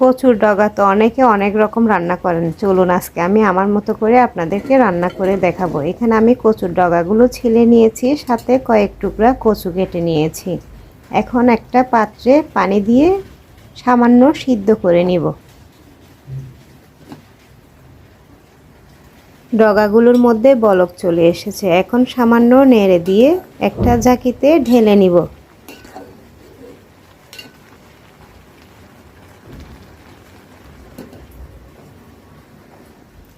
কচুর ডগা তো অনেকে অনেক রকম রান্না করেন। চলুন আজকে আমি আমার মতো করে আপনাদেরকে রান্না করে দেখাবো। এখানে আমি কচুর ডগাগুলো ছিলে নিয়েছি, সাথে কয়েক টুকরা কচু কেটে নিয়েছি। এখন একটা পাত্রে পানি দিয়ে সামান্য সিদ্ধ করে নিব। ডগাগুলোর মধ্যে বলক চলে এসেছে। এখন সামান্য নেড়ে দিয়ে একটা জাকিতে ঢেলে নিব।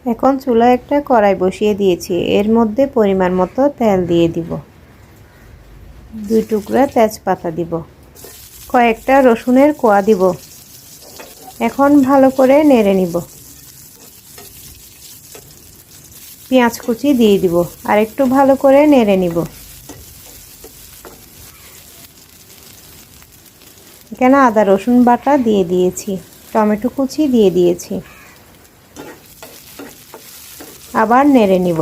এখন চুলায় একটা কড়াই বসিয়ে দিয়েছি। এর মধ্যে পরিমাণ মতো তেল দিয়ে দিব। দুই টুকরা তেজপাতা দিব। কয়েকটা রসুনের কোয়া দিব। এখন ভালো করে নেড়ে নিব। পেঁয়াজ কুচি দিয়ে দিব আর একটু ভালো করে নেড়ে নিব। এখানে আদা রসুন বাটা দিয়ে দিয়েছি। টমেটো কুচি দিয়ে দিয়েছি। আবার নেড়ে নিব।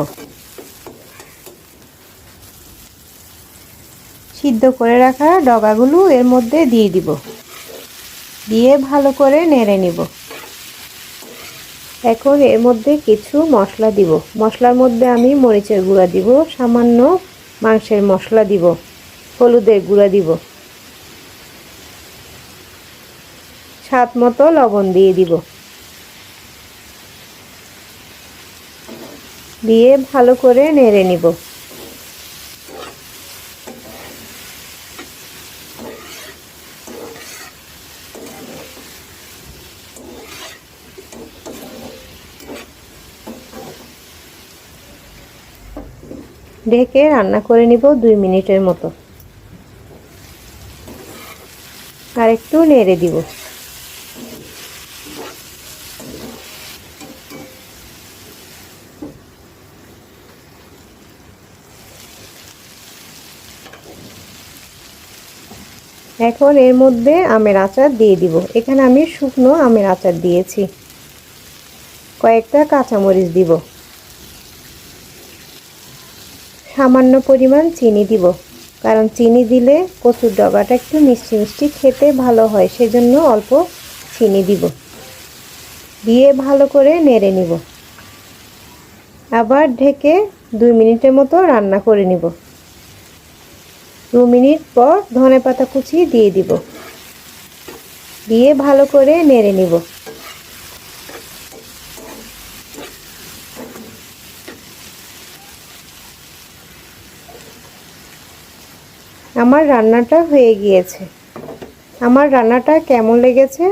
সিদ্ধ করে রাখা ডগাগুলো এর মধ্যে দিয়ে দিব। দিয়ে ভালো করে নেড়ে নিব। এখন এর মধ্যে কিছু মশলা দিব। মশলার মধ্যে আমি মরিচের গুঁড়া দিব, সামান্য মাংসের মশলা দিব, হলুদের গুঁড়া দিব। স্বাদ মতো লবণ দিয়ে দিব। দিয়ে ভালো করে নেড়ে নিব। ঢেকে রান্না করে নিব দুই মিনিটের মতো। আর একটু নেড়ে দিব। এখন এর মধ্যে আমের আচার দিয়ে দিব। এখানে আমি শুকনো আমের আচার দিয়েছি। কয়েকটা কাঁচামরিচ দিব। সামান্য পরিমাণ চিনি দিব। কারণ চিনি দিলে কচুর ডগাটা একটু মিষ্টি মিষ্টি খেতে ভালো হয়, সেজন্য অল্প চিনি দিব। দিয়ে ভালো করে নেড়ে নিব। আবার ঢেকে দুই মিনিটের মতো রান্না করে নিব। দু মিনিট পর ধনে পাতা কুচি দিয়ে দিব। দিয়ে ভালো করে নেড়ে নিব। আমার রান্নাটা হয়ে গিয়েছে। আমার রান্নাটা কেমন লেগেছে?